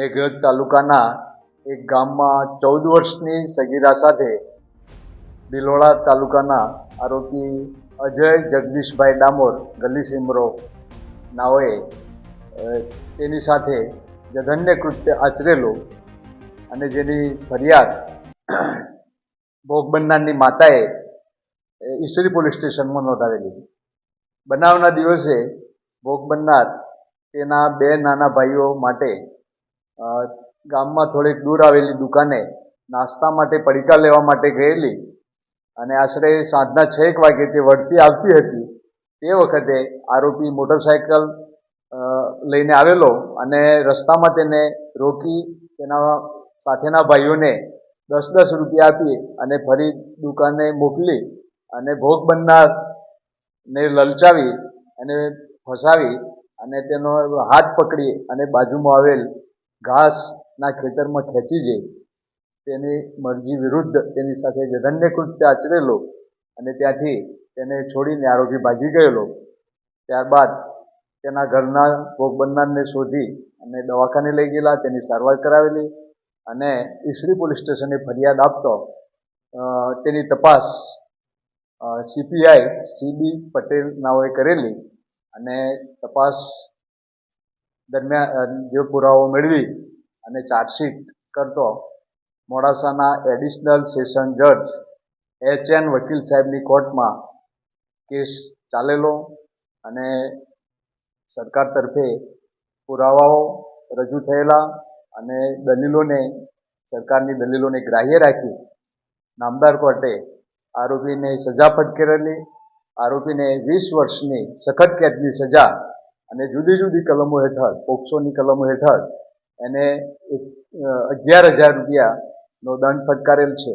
મેઘરજ તાલુકાના એક ગામમાં ચૌદ વર્ષની સગીરા સાથે બિલોડા તાલુકાના આરોપી અજય જગદીશભાઈ ડામોર, ગલી સિમરો નાઓએ તેની સાથે જઘન્ય કૃત્ય આચરેલું અને જેની ફરિયાદ ભોગ બનનારની માતાએ ઈસરી પોલીસ સ્ટેશનમાં નોંધાવેલી બનાવના દિવસે ભોગ બનનાર તેના બે નાના ભાઈઓ માટે ગામમાં થોડીક દૂર આવેલી દુકાને નાસ્તા માટે, પડીકા લેવા માટે ગયેલી અને આશરે સાંજના છ એક વાગે તે વળતી આવતી હતી. તે વખતે આરોપી મોટરસાયકલ લઈને આવેલો અને રસ્તામાં તેને રોકી તેના સાથેના ભાઈઓને દસ દસ રૂપિયા આપી અને ફરી દુકાને મોકલી અને ભોગ બનનારને લલચાવી અને ફસાવી અને તેનો હાથ પકડી અને બાજુમાં આવેલ ઘાસના ખેતરમાં ખેંચી જઈ, તેની મરજી વિરુદ્ધ તેની સાથે જઘન્ય આચરેલું અને ત્યાંથી તેને છોડીને આરોપી ભાગી ગયેલો. ત્યારબાદ તેના ઘરના ભોગ બનનારને શોધી અને દવાખાને લઈ ગયેલા, તેની સારવાર કરાવેલી અને ઈસરી પોલીસ સ્ટેશને ફરિયાદ આપતો તેની તપાસ સીપીઆઈ સીબી પટેલ નાઓએ કરેલી અને તપાસ દરમિયાન જે પુરાવો મેળવી અને ચાર્જશીટ કરતો મોડાસાના એડિશનલ સેશન જજ એચ એન વકીલ સાહેબની કોર્ટમાં કેસ ચાલેલો અને સરકાર તરફે પુરાવાઓ રજૂ થયેલા અને દલીલોને, સરકારની દલીલોને ગ્રાહ્ય રાખી નામદાર કોર્ટે આરોપીને સજા ફટકારેલી, આરોપીને વીસ વર્ષની સખત કેદની સજા અને જુદી જુદી કલમો હેઠળ, પોક્સોની કલમો હેઠળ એને એક અગિયાર હજાર રૂપિયાનો દંડ ફટકારેલ છે.